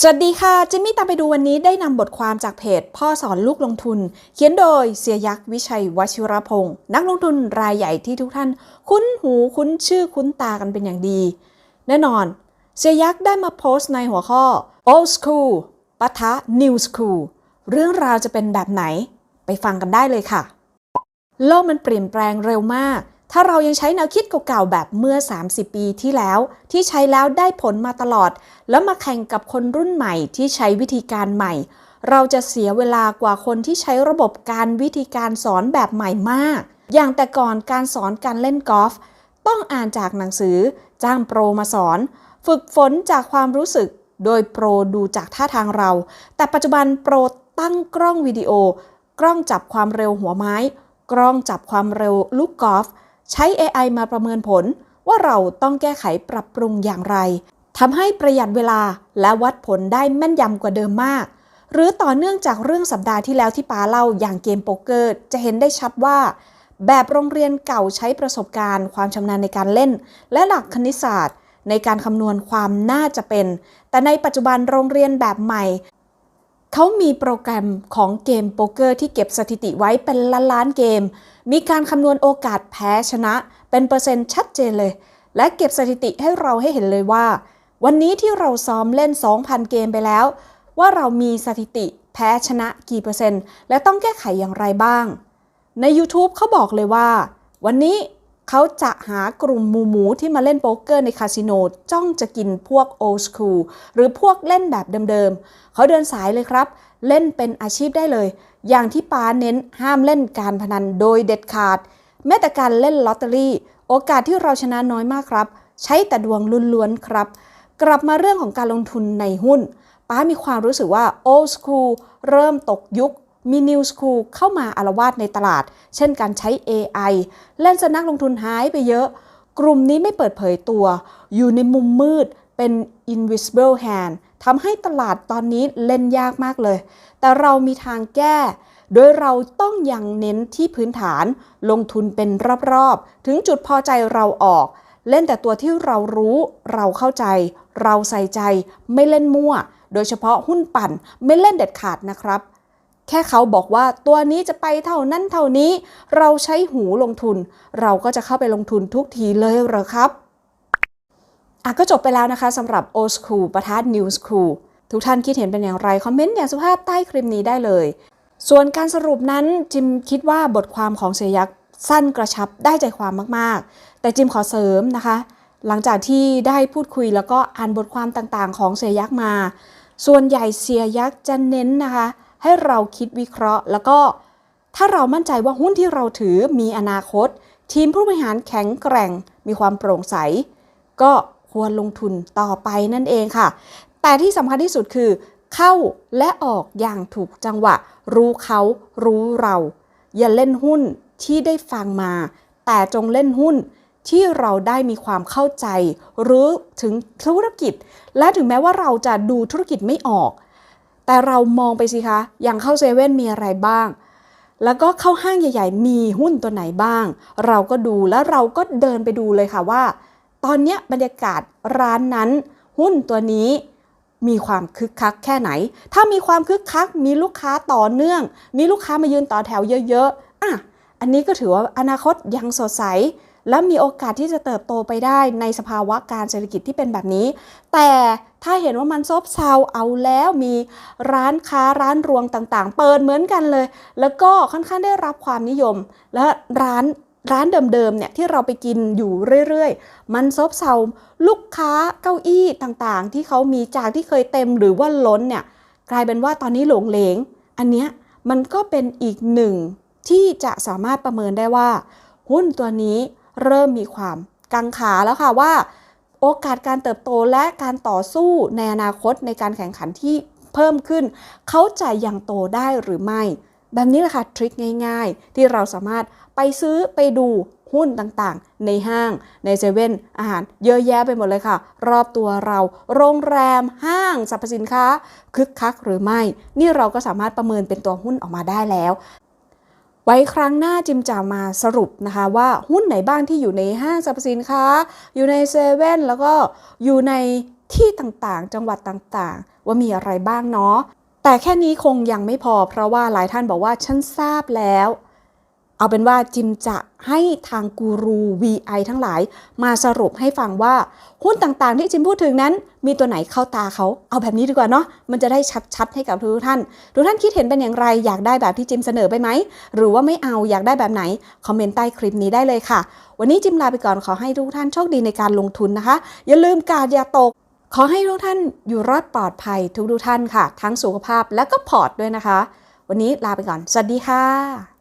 สวัสดีค่ะจิมมี่ตามไปดูวันนี้ได้นำบทความจากเพจ พ่อสอนลูกลงทุน เขียนโดยเสียยักษ์วิชัยวชิรพงศ์นักลงทุนรายใหญ่ที่ทุกท่าน คุ้นหูคุ้นชื่อคุ้นตากันเป็นอย่างดี แน่นอน เสียยักษ์ได้มาโพสต์ในหัวข้อ old school ปะทะ new school เรื่องราวจะเป็นแบบไหน ไปฟังกันได้เลยค่ะ โลกมันเปลี่ยนแปลงเร็วมาก ถ้าเรายังใช้แนวคิดเก่าๆแบบเมื่อ 30 ปีที่แล้ว ที่ใช้แล้วได้ผลมาตลอด แล้วมาแข่งกับคนรุ่นใหม่ที่ใช้วิธีการใหม่ เราจะเสียเวลากว่าคนที่ใช้ระบบการวิธีการสอนแบบใหม่มาก อย่างแต่ก่อนการสอนการเล่นกอล์ฟต้องอ่านจากหนังสือ จ้างโปรมาสอน ฝึกฝนจากความรู้สึก โดยโปรดูจากท่าทางเรา แต่ปัจจุบันโปรตั้งกล้องวิดีโอ กล้องจับความเร็วหัวไม้ กล้องจับความเร็วลูกกอล์ฟ ใช้ AI มาประเมินผลว่าเราต้องแก้ไขปรับปรุงอย่างไรทำให้ประหยัดเวลาและวัดผลได้แม่นยำกว่าเดิมมาก หรือต่อเนื่องจากเรื่องสัปดาห์ที่แล้วที่ปาเล่าอย่างเกมโป๊กเกอร์ จะเห็นได้ชัดว่า แบบโรงเรียนเก่าใช้ประสบการณ์ ความชำนาญในการเล่น และหลักคณิตศาสตร์ ในการคำนวณความน่าจะเป็น แต่ในปัจจุบันโรงเรียนแบบใหม่ เขามีโปรแกรมของเกมโป๊กเกอร์ที่เก็บสถิติไว้เป็นล้านล้านเกม มีการคำนวณโอกาสแพ้ชนะ เป็นเปอร์เซ็นต์ชัดเจนเลย และเก็บสถิติให้เราให้เห็นเลยว่า วันนี้ที่เราซ้อมเล่น 2,000 เกมไปแล้ว ว่าเรามีสถิติแพ้ชนะกี่เปอร์เซ็นต์ และต้องแก้ไขอย่างไรบ้าง ใน YouTube เขาบอกเลยว่า วันนี้ เขาจะหากลุ่มหมูหมูที่มาเล่นโป๊กเกอร์ในคาสิโนจ้องจะกินพวก old school หรือพวกเล่นแบบเดิมๆ เขาเดินสายเลยครับ เล่นเป็นอาชีพได้เลย อย่างที่ปาเน้นห้ามเล่นการพนันโดยเด็ดขาด แม้แต่การเล่นลอตเตอรี่ โอกาสที่เราชนะน้อยมากครับ ใช้แต่ดวงล้วนๆครับ กลับมาเรื่องของการลงทุนในหุ้น ป้ามีความรู้สึกว่า old school เริ่มตกยุค มี new school เข้ามาอารวาสในตลาด เช่นการใช้ AI เล่นสนักลงทุนหายไปเยอะ กลุ่มนี้ไม่เปิดเผยตัว อยู่ในมุมมืดเป็น invisible hand ทำให้ตลาดตอนนี้เล่นยากมากเลย แต่เรามีทางแก้ โดยเราต้องยังเน้นที่พื้นฐาน ลงทุนเป็นรอบๆ ถึงจุดพอใจเราออก เล่นแต่ตัวที่เรารู้ เราเข้าใจ เราใส่ใจ ไม่เล่นมั่ว โดยเฉพาะหุ้นปั่น ไม่เล่นเด็ดขาดนะครับ แค่เขาบอกว่าตัวนี้จะไปเท่านั้นเท่านี้ เราใช้หูลงทุน เราก็จะเข้าไปลงทุนทุกทีเลยเหรอครับอะก็จบไปแล้วนะคะสำหรับ old school ประทะ new school ทุกท่านคิดเห็นเป็นอย่างไร คอมเมนต์อย่างสุภาพใต้คลิปนี้ได้เลย ส่วนการสรุปนั้นจิมคิดว่าบทความของเสียยักสั้นกระชับได้ใจความมากๆ แต่จิมขอเสริมนะคะ หลังจากที่ได้พูดคุยแล้วก็อ่านบทความต่างๆ ของเสียยักมา ส่วนใหญ่เสียยักษ์จะเน้นนะคะ ให้เราคิดวิเคราะห์ แล้วก็ถ้าเรามั่นใจว่าหุ้นที่เราถือมีอนาคต ทีมผู้บริหารแข็งแกร่ง มีความโปร่งใส ก็ควรลงทุนต่อไปนั่นเองค่ะ แต่ที่สำคัญที่สุดคือ เข้าและออกอย่างถูกจังหวะ รู้เขารู้เรา อย่าเล่นหุ้นที่ได้ฟังมา แต่จงเล่นหุ้นที่เราได้มีความเข้าใจหรือถึงธุรกิจ และถึงแม้ว่าเราจะดูธุรกิจไม่ออก แต่เรามองไปสิคะ อย่างเข้าเซเว่นมีอะไรบ้าง แล้วก็เข้าห้างใหญ่ ๆ มีหุ้นตัวไหนบ้าง เราก็ดูแล้วเราก็เดินไปดูเลยค่ะว่า ตอนเนี้ยบรรยากาศร้านนั้น หุ้นตัวนี้มีความคึกคักแค่ไหน ถ้ามีความคึกคัก มีลูกค้าต่อเนื่อง มีลูกค้ามายืนต่อแถวเยอะๆ อะ อันนี้ก็ถือว่าอนาคตยังสดใส และมีโอกาสที่จะเติบโตไปได้ในสภาวะการเศรษฐกิจที่เป็นแบบนี้ แต่ ถ้าเห็นว่ามันซบเซาเอาแล้วมีร้านค้าร้านรวงต่างๆ เปิดเหมือนกันเลย แล้วก็ค่อนข้างได้รับความนิยม และร้านร้านเดิมๆเนี่ยที่เราไปกินอยู่เรื่อยๆ มันซบเซาลูกค้าเก้าอี้ต่างๆ ที่เขามีจากที่เคยเต็มหรือว่าล้นเนี่ยกลายเป็นว่าตอนนี้หลงเหลง อันเนี้ยมันก็เป็นอีกหนึ่งที่จะสามารถประเมินได้ว่า หุ้นตัวนี้เริ่มมีความกังขาแล้วค่ะว่า โอกาสการเติบโตและการต่อสู้ในอนาคตในการแข่งขันที่เพิ่มขึ้น เขาจะยังโตได้หรือไม่ แบบนี้แหละค่ะทริคง่าย ๆ ที่เราสามารถไปซื้อไปดูหุ้นต่างๆ ในห้างในเซเว่นอาหารเยอะแยะไปหมดเลยค่ะ รอบตัวเรา โรงแรมห้างสรรพสินค้าคึกคักหรือไม่ นี่เราก็สามารถประเมินเป็นตัวหุ้นออกมาได้แล้ว ไว้ครั้งหน้าจิมจะมาสรุปนะคะว่าหุ้นไหนบ้างที่อยู่ในห้างสรรพสินค้า อยู่ในเซเว่นแล้วก็อยู่ในที่ต่างๆ จังหวัดต่างๆ ว่ามีอะไรบ้างเนาะแต่แค่นี้คงยังไม่พอเพราะว่าหลายท่านบอกว่าฉันทราบแล้ว เอาเป็นว่าจิมจะให้ทางกูรู VI ทั้งหลาย มาสรุปให้ฟังว่าหุ้นต่างๆ ที่จิมพูดถึงนั้น มีตัวไหนเข้าตาเขาเอาแบบนี้ดีกว่าเนาะมันจะได้ชัดๆให้กับทุกท่านทุกท่านคิดเห็นเป็นอย่างไร อยากได้แบบที่จิมเสนอไปไหม หรือว่าไม่เอาอยากได้แบบไหน คอมเมนต์ใต้คลิปนี้ได้เลยค่ะ วันนี้จิมลาไปก่อนขอให้ทุกท่านโชคดีในการลงทุนนะคะ อย่าลืมกาดอย่าตกขอให้ทุกท่านอยู่รอดปลอดภัยทุกทุกๆท่านค่ะ ทั้งสุขภาพและก็พอร์ตด้วยนะคะ วันนี้ลาไปก่อน สวัสดีค่ะ